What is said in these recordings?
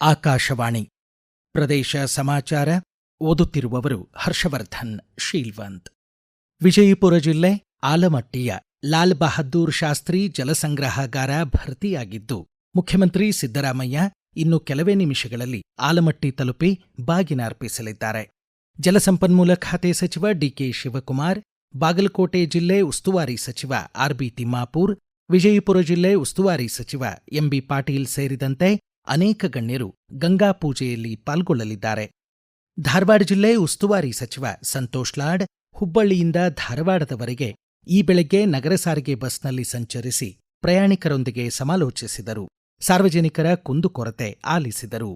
ಆಕಾಶವಾಣಿ. ಪ್ರದೇಶ ಸಮಾಚಾರ, ಓದುತ್ತಿರುವವರು ಹರ್ಷವರ್ಧನ್, ಶೀಲ್ವಂತ್. ವಿಜಯಪುರ ಜಿಲ್ಲೆ ಆಲಮಟ್ಟಿಯ ಲಾಲ್ ಬಹದ್ದೂರ್ ಶಾಸ್ತ್ರಿ ಜಲಸಂಗ್ರಹಾಗಾರ ಭರ್ತಿಯಾಗಿದ್ದು, ಮುಖ್ಯಮಂತ್ರಿ ಸಿದ್ದರಾಮಯ್ಯ ಇನ್ನು ಕೆಲವೇ ನಿಮಿಷಗಳಲ್ಲಿ ಆಲಮಟ್ಟಿ ತಲುಪಿ ಬಾಗಿನ ಅರ್ಪಿಸಲಿದ್ದಾರೆ. ಜಲಸಂಪನ್ಮೂಲ ಖಾತೆ ಸಚಿವ ಡಿಕೆ ಶಿವಕುಮಾರ್, ಬಾಗಲಕೋಟೆ ಜಿಲ್ಲೆ ಉಸ್ತುವಾರಿ ಸಚಿವ ಆರ್ಬಿ ತಿಮ್ಮಾಪೂರ್, ವಿಜಯಪುರ ಜಿಲ್ಲೆ ಉಸ್ತುವಾರಿ ಸಚಿವ ಎಂಬಿ ಪಾಟೀಲ್ ಸೇರಿದಂತೆ ಅನೇಕ ಗಣ್ಯರು ಗಂಗಾ ಪೂಜೆಯಲ್ಲಿ ಪಾಲ್ಗೊಳ್ಳಲಿದ್ದಾರೆ. ಧಾರವಾಡ ಜಿಲ್ಲೆ ಉಸ್ತುವಾರಿ ಸಚಿವ ಸಂತೋಷ್ ಲಾಡ್ ಹುಬ್ಬಳ್ಳಿಯಿಂದ ಧಾರವಾಡದವರೆಗೆ ಈ ಬೆಳಗ್ಗೆ ನಗರ ಸಾರಿಗೆ ಬಸ್ನಲ್ಲಿ ಸಂಚರಿಸಿ ಪ್ರಯಾಣಿಕರೊಂದಿಗೆ ಸಮಾಲೋಚಿಸಿದರು. ಸಾರ್ವಜನಿಕರ ಕುಂದುಕೊರತೆ ಆಲಿಸಿದರು.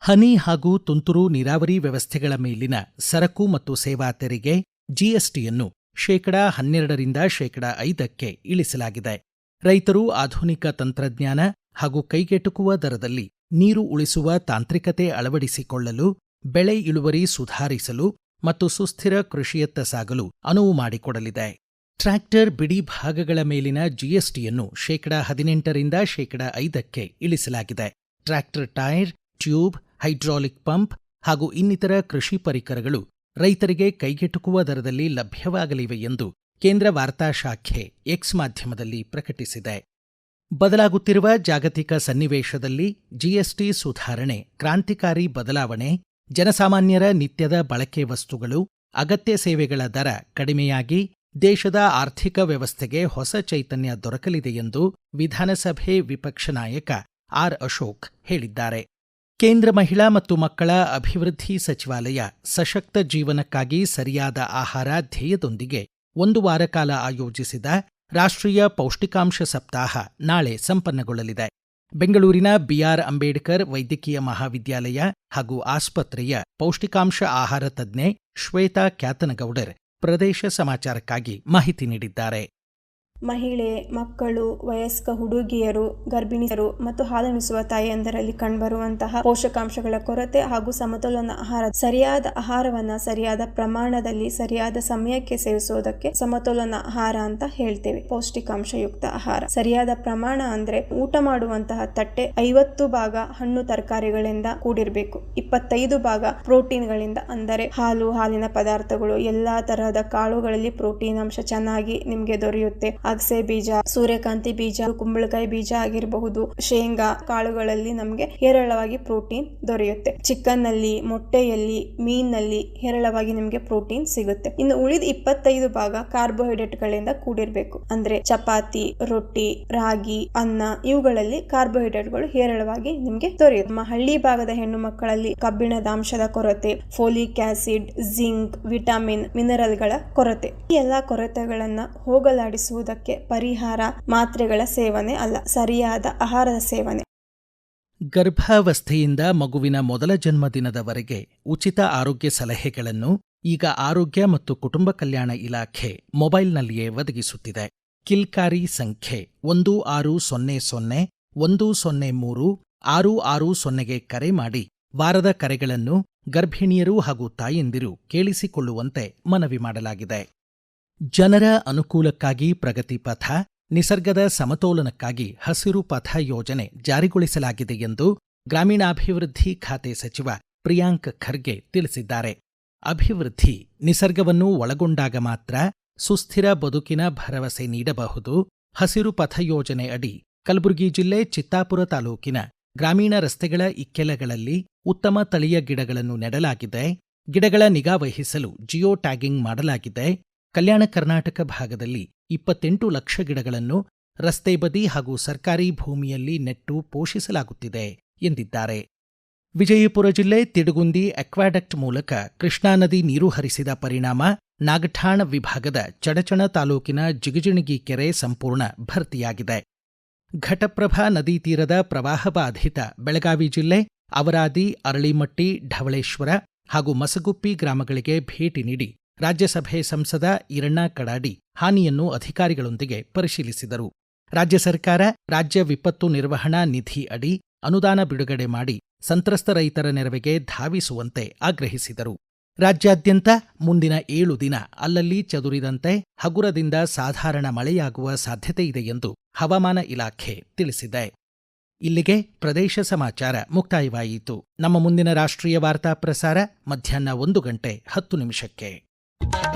ಹನಿ ಹಾಗೂ ತುಂತುರು ನೀರಾವರಿ ವ್ಯವಸ್ಥೆಗಳ ಮೇಲಿನ ಸರಕು ಮತ್ತು ಸೇವಾ ತೆರಿಗೆ ಜಿಎಸ್ಟಿಯನ್ನು ಶೇಕಡಾ ಹನ್ನೆರಡರಿಂದ ಶೇಕಡ ಐದಕ್ಕೆ ಇಳಿಸಲಾಗಿದೆ. ರೈತರು ಆಧುನಿಕ ತಂತ್ರಜ್ಞಾನ ಹಾಗೂ ಕೈಗೆಟುಕುವ ದರದಲ್ಲಿ ನೀರು ಉಳಿಸುವ ತಾಂತ್ರಿಕತೆ ಅಳವಡಿಸಿಕೊಳ್ಳಲು, ಬೆಳೆ ಇಳುವರಿ ಸುಧಾರಿಸಲು ಮತ್ತು ಸುಸ್ಥಿರ ಕೃಷಿಯತ್ತ ಸಾಗಲು ಅನುವು ಮಾಡಿಕೊಡಲಿದೆ. ಟ್ರ್ಯಾಕ್ಟರ್ ಬಿಡಿ ಭಾಗಗಳ ಮೇಲಿನ ಜಿಎಸ್ಟಿಯನ್ನು ಶೇಕಡಾ ಹದಿನೆಂಟರಿಂದ ಶೇಕಡಾ ಐದಕ್ಕೆ ಇಳಿಸಲಾಗಿದೆ. Tractor tyre, tube, hydraulic pump ಹಾಗೂ ಇನ್ನಿತರ ಕೃಷಿ ಪರಿಕರಗಳು ರೈತರಿಗೆ ಕೈಗೆಟುಕುವ ದರದಲ್ಲಿ ಲಭ್ಯವಾಗಲಿವೆ ಎಂದು ಕೇಂದ್ರ ವಾರ್ತಾ ಶಾಖೆ ಎಕ್ಸ್ ಮಾಧ್ಯಮದಲ್ಲಿ ಪ್ರಕಟಿಸಿದೆ. ಬದಲಾಗುತ್ತಿರುವ ಜಾಗತಿಕ ಸನ್ನಿವೇಶದಲ್ಲಿ ಜಿಎಸ್ಟಿ ಸುಧಾರಣೆ, ಕ್ರಾಂತಿಕಾರಿ ಬದಲಾವಣೆ, ಜನಸಾಮಾನ್ಯರ ನಿತ್ಯದ ಬಳಕೆ ವಸ್ತುಗಳು, ಅಗತ್ಯ ಸೇವೆಗಳ ದರ ಕಡಿಮೆಯಾಗಿ ದೇಶದ ಆರ್ಥಿಕ ವ್ಯವಸ್ಥೆಗೆ ಹೊಸ ಚೈತನ್ಯ ದೊರಕಲಿದೆ ಎಂದು ವಿಧಾನಸಭೆ ವಿಪಕ್ಷ ನಾಯಕ ಆರ್ ಅಶೋಕ್ ಹೇಳಿದ್ದಾರೆ. ಕೇಂದ್ರ ಮಹಿಳಾ ಮತ್ತು ಮಕ್ಕಳ ಅಭಿವೃದ್ಧಿ ಸಚಿವಾಲಯ ಸಶಕ್ತ ಜೀವನಕ್ಕಾಗಿ ಸರಿಯಾದ ಆಹಾರ ಧ್ಯೇಯದೊಂದಿಗೆ ಒಂದು ವಾರ ಕಾಲ ಆಯೋಜಿಸಿದ ರಾಷ್ಟ್ರೀಯ ಪೌಷ್ಟಿಕಾಂಶ ಸಪ್ತಾಹ ನಾಳೆ ಸಂಪನ್ನಗೊಳ್ಳಲಿದೆ. ಬೆಂಗಳೂರಿನ ಬಿಆರ್ ಅಂಬೇಡ್ಕರ್ ವೈದ್ಯಕೀಯ ಮಹಾವಿದ್ಯಾಲಯ ಹಾಗೂ ಆಸ್ಪತ್ರೆಯ ಪೌಷ್ಟಿಕಾಂಶ ಆಹಾರ ತಜ್ಞೆ ಶ್ವೇತಾ ಕ್ಯಾತನಗೌಡರ್ ಪ್ರದೇಶ ಸಮಾಚಾರಕ್ಕಾಗಿ ಮಾಹಿತಿ ನೀಡಿದ್ದಾರೆ. ಮಹಿಳೆ, ಮಕ್ಕಳು, ವಯಸ್ಕ ಹುಡುಗಿಯರು, ಗರ್ಭಿಣಿಯರು ಮತ್ತು ಹಾಲುಣಿಸುವ ತಾಯಿಯಂದರಲ್ಲಿ ಕಂಡುಬರುವಂತಹ ಪೋಷಕಾಂಶಗಳ ಕೊರತೆ ಹಾಗೂ ಸಮತೋಲನ ಆಹಾರ ಸರಿಯಾದ ಆಹಾರವನ್ನ ಸರಿಯಾದ ಪ್ರಮಾಣದಲ್ಲಿ ಸರಿಯಾದ ಸಮಯಕ್ಕೆ ಸೇವಿಸುವುದಕ್ಕೆ ಸಮತೋಲನ ಆಹಾರ ಅಂತ ಹೇಳ್ತೇವೆ. ಪೌಷ್ಟಿಕಾಂಶಯುಕ್ತ ಆಹಾರ. ಸರಿಯಾದ ಪ್ರಮಾಣ ಅಂದ್ರೆ ಊಟ ಮಾಡುವಂತಹ ತಟ್ಟೆ ಐವತ್ತು ಭಾಗ ಹಣ್ಣು ತರಕಾರಿಗಳಿಂದ ಕೂಡಿರಬೇಕು. ಇಪ್ಪತ್ತೈದು ಭಾಗ ಪ್ರೋಟೀನ್ಗಳಿಂದ ಅಂದರೆ ಹಾಲು, ಹಾಲಿನ ಪದಾರ್ಥಗಳು, ಎಲ್ಲಾ ತರಹದ ಕಾಳುಗಳಲ್ಲಿ ಪ್ರೋಟೀನ್ ಅಂಶ ಚೆನ್ನಾಗಿ ನಿಮ್ಗೆ ದೊರೆಯುತ್ತೆ. ಅಗಸೆ ಬೀಜ, ಸೂರ್ಯಕಾಂತಿ ಬೀಜ, ಕುಂಬಳಕಾಯಿ ಬೀಜ ಆಗಿರಬಹುದು. ಶೇಂಗಾ ಕಾಳುಗಳಲ್ಲಿ ನಮಗೆ ಹೇರಳವಾಗಿ ಪ್ರೋಟೀನ್ ದೊರೆಯುತ್ತೆ. ಚಿಕನ್ನಲ್ಲಿ ಮೊಟ್ಟೆಯಲ್ಲಿ ಮೀನಲ್ಲಿ ಹೇರಳವಾಗಿ ನಿಮಗೆ ಪ್ರೋಟೀನ್ ಸಿಗುತ್ತೆ. ಇನ್ನು ಉಳಿದ ಇಪ್ಪತ್ತೈದು ಭಾಗ ಕಾರ್ಬೋಹೈಡ್ರೇಟ್ ಗಳಿಂದ ಕೂಡಿರಬೇಕು. ಅಂದ್ರೆ ಚಪಾತಿ, ರೊಟ್ಟಿ, ರಾಗಿ, ಅನ್ನ ಇವುಗಳಲ್ಲಿ ಕಾರ್ಬೋಹೈಡ್ರೇಟ್ಗಳು ಹೇರಳವಾಗಿ ನಿಮಗೆ ದೊರೆಯುತ್ತೆ. ನಮ್ಮ ಹಳ್ಳಿ ಭಾಗದ ಹೆಣ್ಣು ಮಕ್ಕಳಲ್ಲಿ ಕಬ್ಬಿಣದ ಅಂಶದ ಕೊರತೆ ಫೋಲಿಕ್ ಆಸಿಡ್ ಜಿಂಕ್ ವಿಟಮಿನ್ ಮಿನರಲ್ಗಳ ಕೊರತೆ. ಈ ಎಲ್ಲಾ ಕೊರತೆಗಳನ್ನ ಹೋಗಲಾಡಿಸುವುದಕ್ಕೆ ಪರಿಹಾರ ಮಾತ್ರೆಗಳ ಸೇವನೆ ಅಲ್ಲ, ಸರಿಯಾದ ಆಹಾರದ ಸೇವನೆ. ಗರ್ಭಾವಸ್ಥೆಯಿಂದ ಮಗುವಿನ ಮೊದಲ ಜನ್ಮದಿನದವರೆಗೆ ಉಚಿತ ಆರೋಗ್ಯ ಸಲಹೆಗಳನ್ನು ಈಗ ಆರೋಗ್ಯ ಮತ್ತು ಕುಟುಂಬ ಕಲ್ಯಾಣ ಇಲಾಖೆ ಮೊಬೈಲ್ನಲ್ಲಿಯೇ ಒದಗಿಸುತ್ತಿದೆ. ಕಿಲ್ಕಾರಿ ಸಂಖ್ಯೆ ಒಂದು ಆರು ಸೊನ್ನೆ ಸೊನ್ನೆ ಒಂದು ಸೊನ್ನೆ ಮೂರು ಆರು ಆರು ಸೊನ್ನೆಗೆ ಕರೆ ಮಾಡಿ ವಾರದ ಕರೆಗಳನ್ನು ಗರ್ಭಿಣಿಯರು ಹಾಗೂ ತಾಯಂದಿರು ಕೇಳಿಸಿಕೊಳ್ಳುವಂತೆ ಮನವಿ ಮಾಡಲಾಗಿದೆ. ಜನರ ಅನುಕೂಲಕ್ಕಾಗಿ ಪ್ರಗತಿ ಪಥ, ನಿಸರ್ಗದ ಸಮತೋಲನಕ್ಕಾಗಿ ಹಸಿರು ಪಥ ಯೋಜನೆ ಜಾರಿಗೊಳಿಸಲಾಗಿದೆ ಎಂದು ಗ್ರಾಮೀಣಾಭಿವೃದ್ಧಿ ಖಾತೆ ಸಚಿವ ಪ್ರಿಯಾಂಕ್ ಖರ್ಗೆ ತಿಳಿಸಿದ್ದಾರೆ. ಅಭಿವೃದ್ಧಿ ನಿಸರ್ಗವನ್ನು ಒಳಗೊಂಡಾಗ ಮಾತ್ರ ಸುಸ್ಥಿರ ಬದುಕಿನ ಭರವಸೆ ನೀಡಬಹುದು. ಹಸಿರು ಪಥ ಯೋಜನೆ ಅಡಿ ಕಲಬುರಗಿ ಜಿಲ್ಲೆ ಚಿತ್ತಾಪುರ ತಾಲೂಕಿನ ಗ್ರಾಮೀಣ ರಸ್ತೆಗಳ ಇಕ್ಕೆಲಗಳಲ್ಲಿ ಉತ್ತಮ ತಳಿಯ ಗಿಡಗಳನ್ನು ನೆಡಲಾಗಿದೆ. ಗಿಡಗಳ ನಿಗಾ ವಹಿಸಲು ಜಿಯೋ ಟ್ಯಾಗಿಂಗ್ ಮಾಡಲಾಗಿದೆ. ಕಲ್ಯಾಣ ಕರ್ನಾಟಕ ಭಾಗದಲ್ಲಿ ಇಪ್ಪತ್ತೆಂಟು ಲಕ್ಷ ಗಿಡಗಳನ್ನು ರಸ್ತೆ ಬದಿ ಹಾಗೂ ಸರ್ಕಾರಿ ಭೂಮಿಯಲ್ಲಿ ನೆಟ್ಟು ಪೋಷಿಸಲಾಗುತ್ತಿದೆ ಎಂದಿದ್ದಾರೆ. ವಿಜಯಪುರ ಜಿಲ್ಲೆ ತಿಡುಗುಂದಿ ಅಕ್ವಾಡಕ್ಟ್ ಮೂಲಕ ಕೃಷ್ಣಾ ನದಿ ನೀರು ಹರಿಸಿದ ಪರಿಣಾಮ ನಾಗಠಾಣ ವಿಭಾಗದ ಚಡಚಣ ತಾಲೂಕಿನ ಜಿಗಜಿಣಗಿ ಕೆರೆ ಸಂಪೂರ್ಣ ಭರ್ತಿಯಾಗಿದೆ. ಘಟಪ್ರಭಾ ನದಿ ತೀರದ ಪ್ರವಾಹ ಬಾಧಿತ ಬೆಳಗಾವಿ ಜಿಲ್ಲೆ ಅವರಾದಿ ಅರಳಿಮಟ್ಟಿ ಢವಳೇಶ್ವರ ಹಾಗೂ ಮಸಗುಪ್ಪಿ ಗ್ರಾಮಗಳಿಗೆ ಭೇಟಿ ನೀಡಿ ರಾಜ್ಯಸಭೆ ಸಂಸದ ಈರಣ್ಣ ಕಡಾಡಿ ಹಾನಿಯನ್ನು ಅಧಿಕಾರಿಗಳೊಂದಿಗೆ ಪರಿಶೀಲಿಸಿದರು. ರಾಜ್ಯ ಸರ್ಕಾರ ರಾಜ್ಯ ವಿಪತ್ತು ನಿರ್ವಹಣಾ ನಿಧಿ ಅಡಿ ಅನುದಾನ ಬಿಡುಗಡೆ ಮಾಡಿ ಸಂತ್ರಸ್ತ ರೈತರ ನೆರವಿಗೆ ಧಾವಿಸುವಂತೆ ಆಗ್ರಹಿಸಿದರು. ರಾಜ್ಯಾದ್ಯಂತ ಮುಂದಿನ ಏಳು ದಿನ ಅಲ್ಲಲ್ಲಿ ಚದುರಿದಂತೆ ಹಗುರದಿಂದ ಸಾಧಾರಣ ಮಳೆಯಾಗುವ ಸಾಧ್ಯತೆಯಿದೆ ಎಂದು ಹವಾಮಾನ ಇಲಾಖೆ ತಿಳಿಸಿದೆ. ಇಲ್ಲಿಗೆ ಪ್ರದೇಶ ಸಮಾಚಾರ ಮುಕ್ತಾಯವಾಯಿತು. ನಮ್ಮ ಮುಂದಿನ ರಾಷ್ಟ್ರೀಯ ವಾರ್ತಾ ಪ್ರಸಾರ ಮಧ್ಯಾಹ್ನ ಒಂದು ಗಂಟೆ ಹತ್ತು ನಿಮಿಷಕ್ಕೆ. Bye.